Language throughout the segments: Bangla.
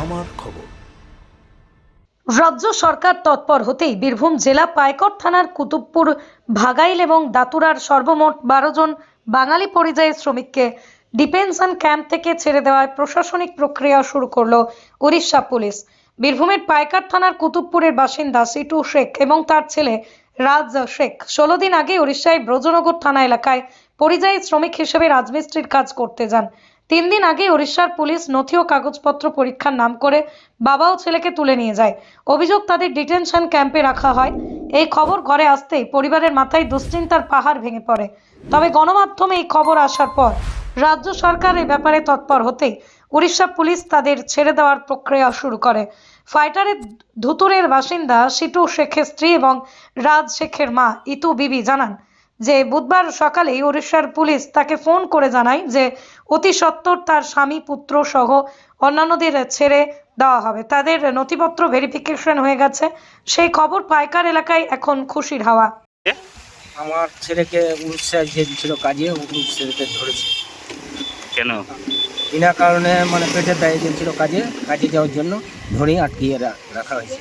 আমার খবর। রাজ্য সরকার তৎপর হতেই বীরভূম জেলা পাইকট থানার কুতুবপুর, ভাগাইল এবং দাতুরার সর্বমোট বারো জন বাঙালি পরিযায়ী শ্রমিককে ডিপেনশন ক্যাম্প থেকে ছেড়ে দেওয়ার প্রশাসনিক প্রক্রিয়া শুরু করল উড়িষ্যা পুলিশ। বীরভূমের পাইকাট থানার কুতুবপুরের বাসিন্দা সিটু শেখ এবং তার ছেলে রাজ শেখ ষোলো দিন আগে উড়িষ্যায় ব্রজনগর থানা এলাকায় পরিযায়ী শ্রমিক হিসেবে রাজমিস্ত্রির কাজ করতে যান। তিন দিন আগে উড়িষ্যার পুলিশ নথি ও কাগজপত্র পরীক্ষার নাম করে বাবা ও ছেলেকে তুলে নিয়ে যায়। অভিযোগ তাদের ডিটেনশন ক্যাম্পে রাখা হয়। এই খবর ঘরে আসতেই পরিবারের মাথায় দুশ্চিন্তার পাহাড় ভেঙে পড়ে। তবে গণমাধ্যমে এই খবর আসার পর রাজ্য সরকার এ ব্যাপারে তৎপর হতেই উড়িষ্যা পুলিশ তাদের ছেড়ে দেওয়ার প্রক্রিয়া শুরু করে। ফাইটারের ধুতুরের বাসিন্দা সিটু শেখের স্ত্রী এবং রাজ শেখের মা ইতু বিবি জানান যে বুধবার সকালেই উড়িষ্যার পুলিশ তাকে ফোন করে জানায় যে অতি সত্বর তার স্বামী পুত্র সহ অন্যান্যদের ছেড়ে দেওয়া হবে। তাদের নথিপত্র ভেরিফিকেশন হয়ে গেছে। সেই খবর পাইকার এলাকায় এখন খুশির হাওয়া। আমার ছেলেকে উড়িষ্যায় ছিল কাজে উড়িষ্যাতে ধরেছে। কেন? বিনা কারণে মানে পেটের দায়ে ছিল কাজে কাজে যাওয়ার জন্য ধরেই আটকিয়ে রাখা হয়েছে।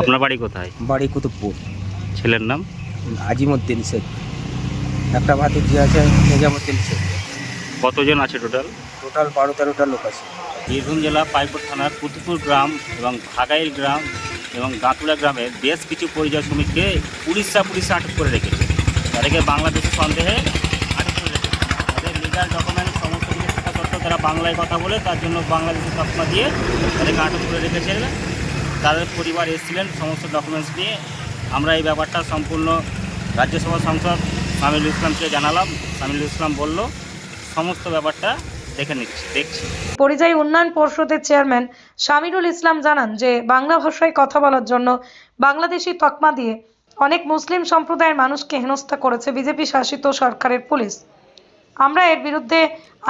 আপনার বাড়ি কোথায়? বাড়ি কুতুবপুর। ছেলের নাম? আজিমুদ্দিন শেখ। একটা ভাতিজি আছে নিজামুদ্দিন শেখ। কতজন আছে টোটাল টোটাল বারো তেরোটা লোক আছে। বীরভূম জেলা পাইপুর থানার কুতুপুর গ্রাম এবং ভাগাইল গ্রাম এবং গাঁতুড়া গ্রামে বেশ কিছু পরিযায়ী শ্রমিককে উড়িষ্যা পুলিশে আটক করে রেখেছে। তাদেরকে বাংলাদেশের সন্দেহে আটক করে রেখেছে। তাদের লিগাল ডকুমেন্ট সমস্ত কিছু থাকা সত্ত্বেও তারা বাংলায় কথা বলে তার জন্য বাংলাদেশি তকমা দিয়ে তাদেরকে আটক করে রেখেছে তাদের পরিবার এসেছিলেন সমস্ত ডকুমেন্টস নিয়ে। আমরা এই ব্যাপারটা সম্পূর্ণ রাজ্যসভা সংসদ সামিলুল ইসলামকে জানালাম। সামিলুল ইসলাম বলল, সমস্ত ব্যাপারটা পরিযায়ী উন্নয়ন পর্ষদের চেয়ারম্যান শামিরুল ইসলাম জানান যে, বাংলা ভাষায় কথা বলার জন্য বাংলাদেশি তকমা দিয়ে অনেক মুসলিম সম্প্রদায়ের মানুষকে হেনস্থা করেছে বিজেপি শাসিত সরকারের পুলিশ। আমরা এর বিরুদ্ধে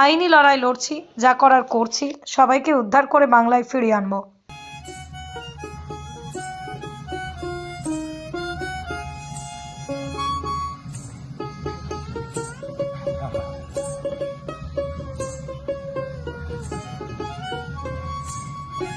আইনি লড়াই লড়ছি, যা করার করছি, সবাইকে উদ্ধার করে বাংলায় ফিরিয়ে আনব।